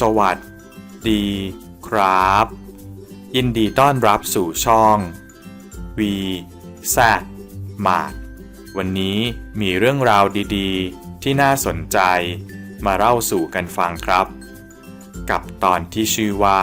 สวัสดีครับ ยินดีต้อนรับสู่ช่อง V Z มาดวันนี้มีเรื่องราวดีๆ ที่น่าสนใจมาเล่าสู่กันฟังครับ กับตอนที่ชื่อว่า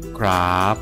ครับ